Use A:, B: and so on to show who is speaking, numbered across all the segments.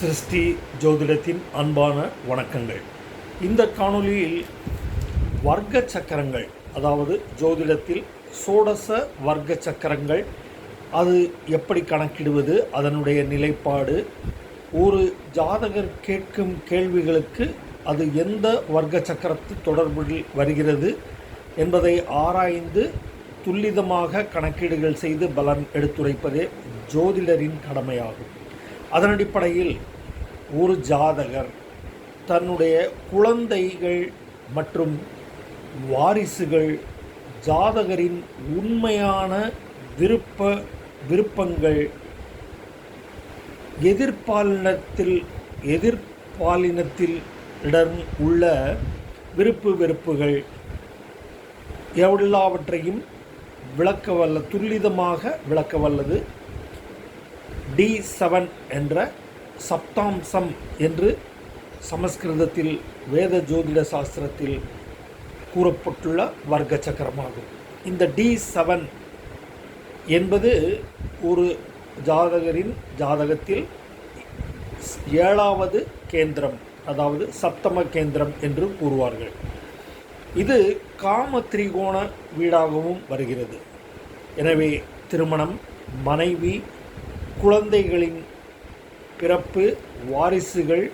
A: சிருஷ்டி ஜோதிடத்தின் அன்பான வணக்கங்கள். இந்த காணொளியில் வர்க்க சக்கரங்கள் அதாவது ஜோதிடத்தில் சோடச வர்க்க சக்கரங்கள் அது எப்படி கணக்கிடுவது அதனுடைய நிலைப்பாடு ஒரு ஜாதகர் கேட்கும் கேள்விகளுக்கு அது எந்த வர்க்க சக்கரத்து தொடர்பில் வருகிறது என்பதை ஆராய்ந்து துல்லிதமாக கணக்கீடுகள் செய்து பலன் எடுத்துரைப்பதே ஜோதிடரின் கடமையாகும். அதன் அடிப்படையில் ஒரு ஜாதகர் தன்னுடைய குழந்தைகள் மற்றும் வாரிசுகள் ஜாதகரின் உண்மையான விருப்ப விருப்பங்கள் எதிர்பாலினத்தில் எதிர்பாலினத்தில் இடம் உள்ள விருப்பு வெறுப்புகள் எவ்வளவற்றையும் விளக்க வல்ல துல்லிதமாக விளக்க வல்லது. டி செவன் என்ற சப்தாம்சம் என்று சமஸ்கிருதத்தில் வேத ஜோதிட சாஸ்திரத்தில் கூறப்பட்டுள்ள வர்க்க சக்கரமாகும். இந்த டி செவன் என்பது ஒரு ஜாதகரின் ஜாதகத்தில் ஏழாவது கேந்திரம் அதாவது சப்தம கேந்திரம் என்று கூறுவார்கள். இது காம திரிகோண வீடாகவும் வருகிறது. எனவே திருமணம் மனைவி குழந்தைகளின் பிறப்பு வாரிசுகள்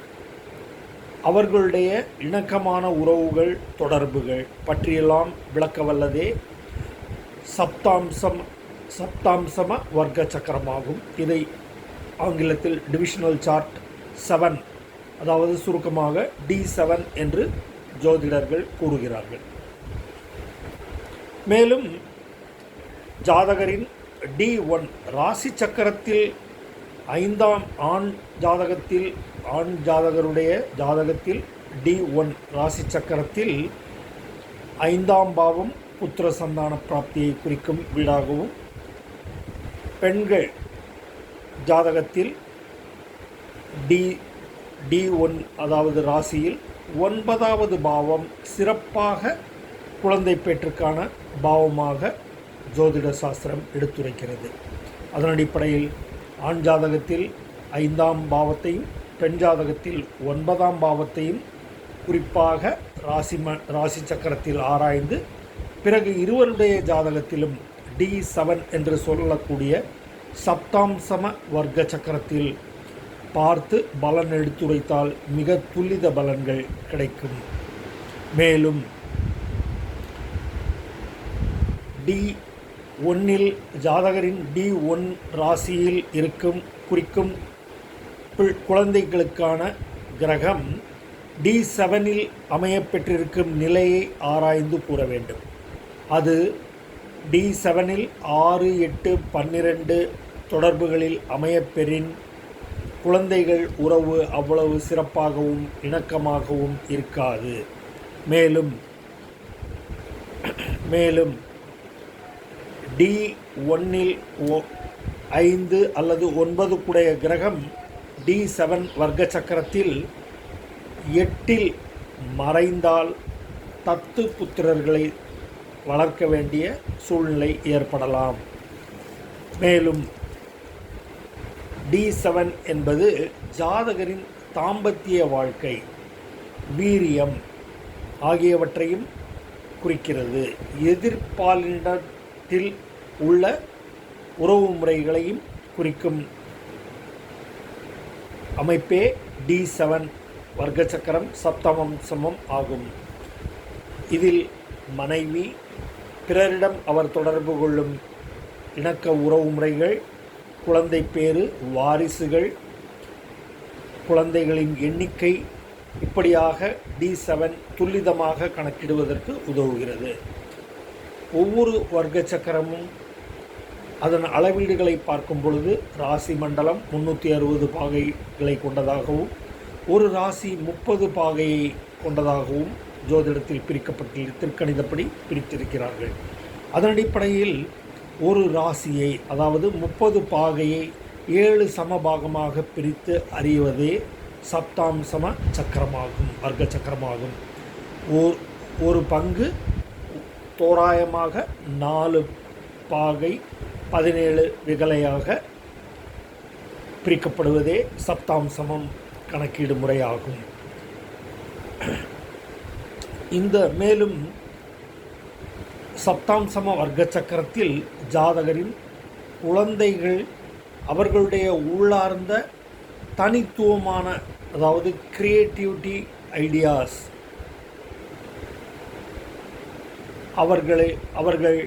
A: அவர்களுடைய இணக்கமான உறவுகள் தொடர்புகள் பற்றியெல்லாம் விளக்கவல்லதே சப்தாம்சம் சப்தாம்சம வர்க்க சக்கரமாகும். இதை ஆங்கிலத்தில் டிவிஷனல் சார்ட் செவன் அதாவது சுருக்கமாக டி செவன் என்று ஜோதிடர்கள் கூறுகிறார்கள். மேலும் ஜாதகரின் டி ஒன் ராசி சக்கரத்தில் ஐந்தாம் ஆண் ஜாதகத்தில் ஆண் ஜாதகருடைய ஜாதகத்தில் டி ஒன் ராசி சக்கரத்தில் ஐந்தாம் பாவம் புத்திர சந்தான பிராப்தியை குறிக்கும் வீடாகவும் பெண்கள் ஜாதகத்தில் டி டி ஒன் அதாவது ராசியில் ஒன்பதாவது பாவம் சிறப்பாக குழந்தை பேற்றுக்கான பாவமாக ஜோதிட சாஸ்திரம் எடுத்துரைக்கிறது. அதன் அடிப்படையில் ஆண் ஜாதகத்தில் ஐந்தாம் பாவத்தையும் பெண் ஜாதகத்தில் ஒன்பதாம் பாவத்தையும் குறிப்பாக ராசி ம ராசி சக்கரத்தில் ஆராய்ந்து பிறகு இருவருடைய ஜாதகத்திலும் டி செவன் என்று சொல்லக்கூடிய சப்தாம்சம வர்க்க சக்கரத்தில் பார்த்து பலன் எடுத்துரைத்தால் மிக துல்லித பலன்கள் கிடைக்கும். மேலும் டி ஒன்னில் ஜாதகரின் டி ஒன் ராசியில் இருக்கும் குறிக்கும் குழந்தைகளுக்கான கிரகம் டி செவனில் அமையப்பெற்றிருக்கும் நிலையை ஆராய்ந்து கூற வேண்டும். அது டி செவனில் ஆறு எட்டு பன்னிரண்டு தொடர்புகளில் அமையப்பெறின் குழந்தைகள் உறவு அவ்வளவு சிறப்பாகவும் இணக்கமாகவும் இருக்காது. மேலும் மேலும் டி ஒன்னில் ஓ ஐந்து அல்லது ஒன்பது குடைய கிரகம் டி செவன் வர்க்க சக்கரத்தில் எட்டில் மறைந்தால் தத்து புத்திரர்களை வளர்க்க வேண்டிய சூழ்நிலை ஏற்படலாம். மேலும் டி செவன் என்பது ஜாதகரின் தாம்பத்திய வாழ்க்கை வீரியம் ஆகியவற்றையும் குறிக்கிறது. எதிர்பாலினத்தில் உள்ள உறவு முறைகளையும் குறிக்கும். அமைப்பே டி செவன் வர்க்க சக்கரம் சப்தமம்சமம் ஆகும். இதில் மனைவி பிறரிடம் அவர் தொடர்பு கொள்ளும் இணக்க உறவு முறைகள் குழந்தை பேறு வாரிசுகள் குழந்தைகளின் எண்ணிக்கை இப்படியாக டி செவன் துல்லிதமாக கணக்கிடுவதற்கு உதவுகிறது. ஒவ்வொரு வர்க்க சக்கரமும் அதன் அளவீடுகளை பார்க்கும் பொழுது ராசி மண்டலம் முந்நூற்றி அறுபது பாகைகளை கொண்டதாகவும் ஒரு ராசி முப்பது பாகையை கொண்டதாகவும் ஜோதிடத்தில் பிரிக்கப்பட்டு திருக்கணிதப்படி பிரித்திருக்கிறார்கள். அதன் அடிப்படையில் ஒரு ராசியை அதாவது முப்பது பாகையை ஏழு சமபாகமாக பிரித்து அறிவதே சப்தாம்சம சக்கரமாகும் வர்க்க சக்கரமாகும். ஓர் ஒரு பங்கு தோராயமாக நாலு பாகை பதினேழு விகலையாக பிரிக்கப்படுவதே சப்தாம்சமம் கணக்கீடு முறையாகும். இந்த மேலும் சப்தாம்சம வர்க்க சக்கரத்தில் ஜாதகரின் குழந்தைகள் அவர்களுடைய உள்ளார்ந்த தனித்துவமான அதாவது கிரியேட்டிவிட்டி ஐடியாஸ் அவர்களை அவர்கள்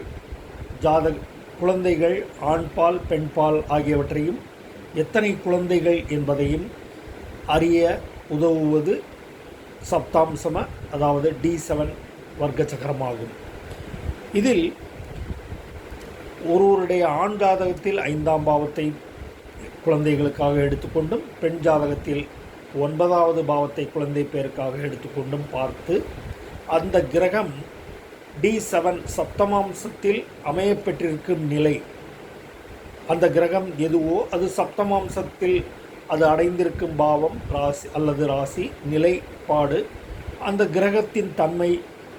A: ஜாதக குழந்தைகள் ஆண்பால் பெண்பால் ஆகியவற்றையும் எத்தனை குழந்தைகள் என்பதையும் அறிய உதவுவது சப்தாம்சம அதாவது டி செவன் வர்க்க சக்கரமாகும் இதில் ஒருவருடைய ஆண் ஜாதகத்தில் ஐந்தாம் பாவத்தை குழந்தைகளுக்காக எடுத்துக்கொண்டும் பெண் ஜாதகத்தில் ஒன்பதாவது பாவத்தை குழந்தை பேருக்காக எடுத்துக்கொண்டும் பார்த்து அந்த கிரகம் டி செவன் சப்தமாம்சத்தில் அமையப்பெற்றிருக்கும் நிலை. அந்த கிரகம் எதுவோ அது சப்தமாம்சத்தில் அது அடைந்திருக்கும் பாவம் ராசி அல்லது ராசி நிலைப்பாடு. அந்த கிரகத்தின் தன்மை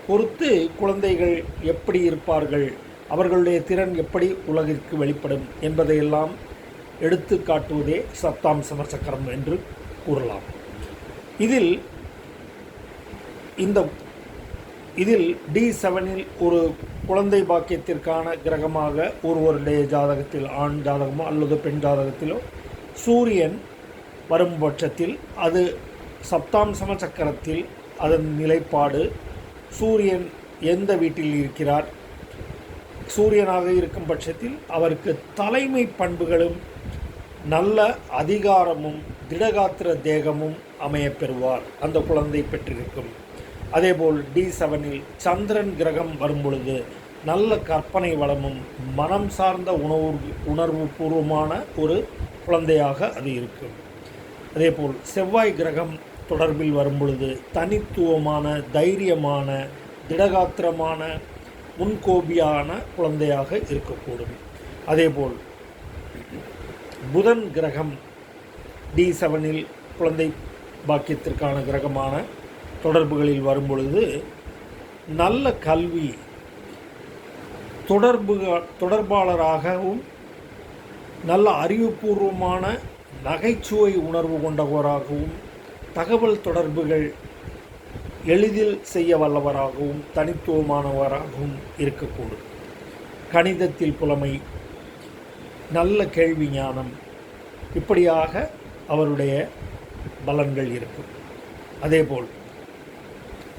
A: பொறுத்து குழந்தைகள் எப்படி இருப்பார்கள் அவர்களுடைய திறன் எப்படி உலகிற்கு வெளிப்படும் என்பதையெல்லாம் எடுத்து காட்டுவதே சப்தாம் சக்கரம் என்று கூறலாம். இதில் இந்த இதில் டி செவனில் ஒரு குழந்தை பாக்கியத்திற்கான கிரகமாக ஒருவருடைய ஜாதகத்தில் ஆண் ஜாதகமோ அல்லது பெண் ஜாதகத்திலோ சூரியன் வரும் பட்சத்தில் அது சப்தாம்சம சக்கரத்தில் அதன் நிலைப்பாடு. சூரியன் எந்த வீட்டில் இருக்கிறார்? சூரியனாக இருக்கும் பட்சத்தில் அவருக்கு தலைமை பண்புகளும் நல்ல அதிகாரமும் திடகாத்திர தேகமும் அமையப்பெறுவார் அந்த குழந்தை பெற்றிருக்கும். அதேபோல் டி செவனில் சந்திரன் கிரகம் வரும்பொழுது நல்ல கற்பனை வளமும் மனம் சார்ந்த உணவு உணர்வு பூர்வமான ஒரு குழந்தையாக அது இருக்கும். அதேபோல் செவ்வாய் கிரகம் தொடர்பில் வரும்பொழுது தனித்துவமான தைரியமான திடகாத்திரமான முன்கோபியான குழந்தையாக இருக்கக்கூடும். அதேபோல் புதன் கிரகம் டி செவனில் குழந்தை பாக்கியத்திற்கான கிரகமான தொடர்புகளில் வரும்பொழுது நல்ல கல்வி தொடர்பு தொடர்பாளராகவும் நல்ல அறிவுபூர்வமான நகைச்சுவை உணர்வு கொண்டவராகவும் தகவல் தொடர்புகள் எளிதில் செய்ய வல்லவராகவும் தனித்துவமானவராகவும் இருக்கக்கூடும். கணிதத்தில் புலமை நல்ல கேள்வி ஞானம் இப்படியாக அவருடைய பலன்கள் இருக்கும். அதேபோல்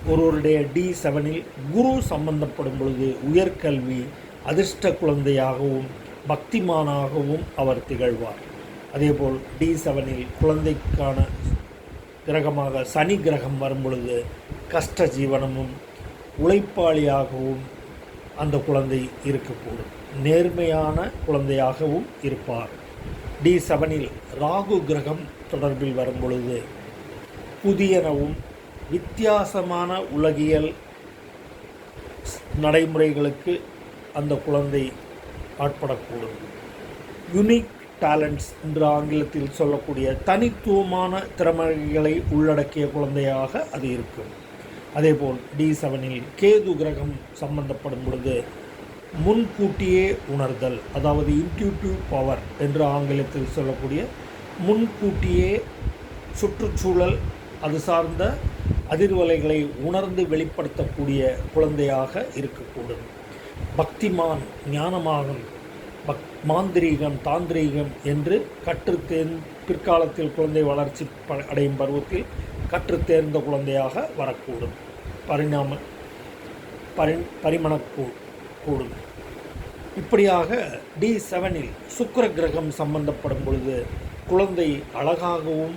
A: ஒருவருடைய டி செவனில் குரு சம்பந்தப்படும் பொழுது உயர்கல்வி அதிர்ஷ்ட குழந்தையாகவும் பக்திமானாகவும் அவர் திகழ்வார். அதேபோல் டி செவனில் குழந்தைக்கான கிரகமாக சனி கிரகம் வரும் பொழுது கஷ்ட ஜீவனமும் உழைப்பாளியாகவும் அந்த குழந்தை இருக்கக்கூடும். நேர்மையான குழந்தையாகவும் இருப்பார். டி செவனில் ராகு கிரகம் தொடர்பில் வரும் பொழுது புதியனவும் வித்தியாசமான உலகியல் நடைமுறைகளுக்கு அந்த குழந்தை ஆட்படக்கூடும். யுனிக் டேலண்ட்ஸ் என்று ஆங்கிலத்தில் சொல்லக்கூடிய தனித்துவமான திறமைகளை உள்ளடக்கிய குழந்தையாக அது இருக்கும். அதேபோல் டி செவனில் கேது கிரகம் சம்பந்தப்படும் பொழுது முன்கூட்டியே உணர்தல் அதாவது இன்ட்யூட்டிவ் பவர் என்று ஆங்கிலத்தில் சொல்லக்கூடிய முன்கூட்டியே சுற்றுச்சூழல் அது சார்ந்த அதிர்வலைகளை உணர்ந்து வெளிப்படுத்தக்கூடிய குழந்தையாக இருக்கக்கூடும். பக்திமான் ஞானமாகும் பக் மாந்திரீகம் தாந்திரீகம் என்று கற்றுத்தேர்ந் பிற்காலத்தில் குழந்தை வளர்ச்சி ப அடையும் பருவத்தில் கற்றுத்தேர்ந்த குழந்தையாக வரக்கூடும். பரிணாம பரி பரிமணக்கூ கூடும். இப்படியாக டி செவனில் சுக்கிர கிரகம் சம்பந்தப்படும் பொழுது குழந்தை அழகாகவும்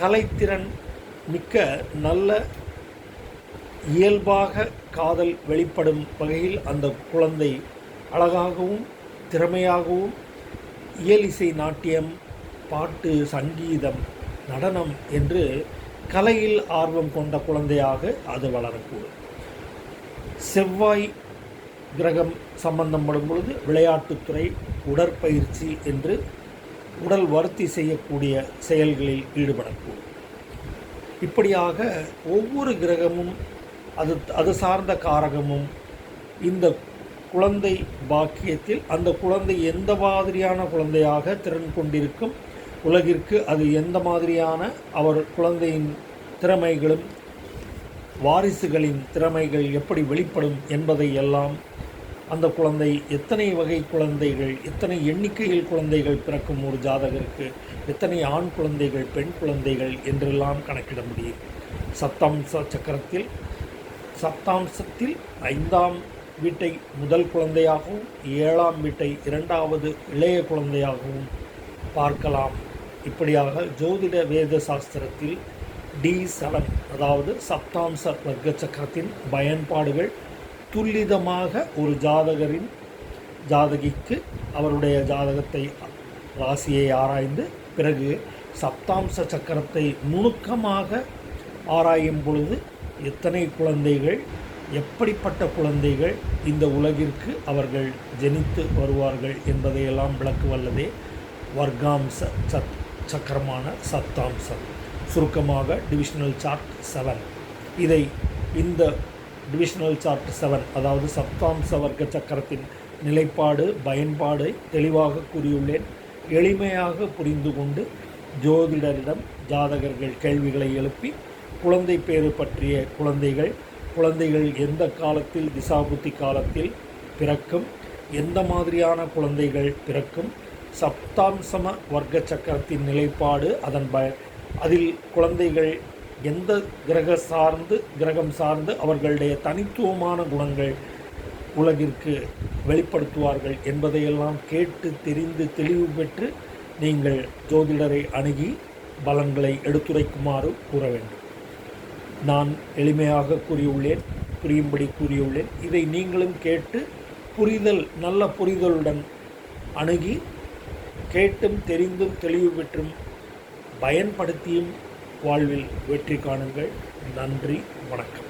A: கலைத்திறன் மிக்க நல்ல இயல்பாக காதல் வெளிப்படும் வகையில் அந்த குழந்தை அழகாகவும் திறமையாகவும் இயலிசை நாட்டியம் பாட்டு சங்கீதம் நடனம் என்று கலையில் ஆர்வம் கொண்ட குழந்தையாக அது வளரக்கூடும். செவ்வாய் கிரகம் சம்பந்தப்படும் பொழுது விளையாட்டுத்துறை உடற்பயிற்சி என்று உடல் வருத்தி செய்யக்கூடிய செயல்களில் ஈடுபடக்கூடும். இப்படியாக ஒவ்வொரு கிரகமும் அது அது சார்ந்த காரகமும் இந்த குழந்தை பாக்கியத்தில் அந்த குழந்தை எந்த மாதிரியான குழந்தையாக திறன் கொண்டிருக்கும்? உலகிற்கு அது எந்த மாதிரியான அவர் குழந்தையின் திறமைகளும் வாரிசுகளின் திறமைகள் எப்படி வெளிப்படும் என்பதை எல்லாம் அந்த குழந்தை எத்தனை வகை குழந்தைகள் எத்தனை எண்ணிக்கையில் குழந்தைகள் பிறக்கும் ஒரு ஜாதகருக்கு எத்தனை ஆண் குழந்தைகள் பெண் குழந்தைகள் என்றெல்லாம் கணக்கிட முடியும். சப்தாம்ச சக்கரத்தில் சப்தாம்சத்தில் ஐந்தாம் வீட்டை முதல் குழந்தையாகவும் ஏழாம் வீட்டை இரண்டாவது இளைய குழந்தையாகவும் பார்க்கலாம். இப்படியாக ஜோதிட வேத சாஸ்திரத்தில் டி செவன் அதாவது சப்தாம்ச வர்க்க சக்கரத்தின் பயன்பாடுகள் துல்லிதமாக ஒரு ஜாதகரின் ஜாதகிக்கு அவருடைய ஜாதகத்தை ராசியை ஆராய்ந்து பிறகு சப்தாம்ச சக்கரத்தை நுணுக்கமாக ஆராயும் பொழுது எத்தனை குழந்தைகள் எப்படிப்பட்ட குழந்தைகள் இந்த உலகிற்கு அவர்கள் ஜெனித்து வருவார்கள் என்பதையெல்லாம் விளக்குவல்லதே வர்க்காம்ச சத் சக்கரமான சப்தாம்சம். சுருக்கமாக டிவிஷனல் சார்ட் செவன். இதை இந்த டிவிஷனல் சார்ட் செவன் அதாவது சப்தாம்ச வர்க்க சக்கரத்தின் நிலைப்பாடு பயன்பாடு தெளிவாக கூறியுள்ளேன். எளிமையாக புரிந்து கொண்டு ஜோதிடரிடம் ஜாதகர்கள் கேள்விகளை எழுப்பி குழந்தை பேறு பற்றிய குழந்தைகள் குழந்தைகள் எந்த காலத்தில் திசாபுத்தி காலத்தில் பிறக்கும் எந்த மாதிரியான குழந்தைகள் பிறக்கும் சப்தாம்சம வர்க்க சக்கரத்தின் நிலைப்பாடு அதன் ப அதில் குழந்தைகள் எந்த கிரக சார்ந்து கிரகம் சார்ந்து அவர்களுடைய தனித்துவமான குணங்கள் உலகிற்கு வெளிப்படுத்துவார்கள் என்பதையெல்லாம் கேட்டு தெரிந்து தெளிவு பெற்று நீங்கள் ஜோதிடரை அணுகி பலன்களை எடுத்துரைக்குமாறு கூற வேண்டும். நான் எளிமையாக கூறியுள்ளேன் புரியும்படி கூறியுள்ளேன். இதை நீங்களும் கேட்டு புரிதல் நல்ல புரிதலுடன் அணுகி கேட்டும் தெரிந்தும் தெளிவு பெற்றும் பயன்படுத்தியும் வாழ்வில் வெற்றி காணுங்கள். நன்றி வணக்கம்.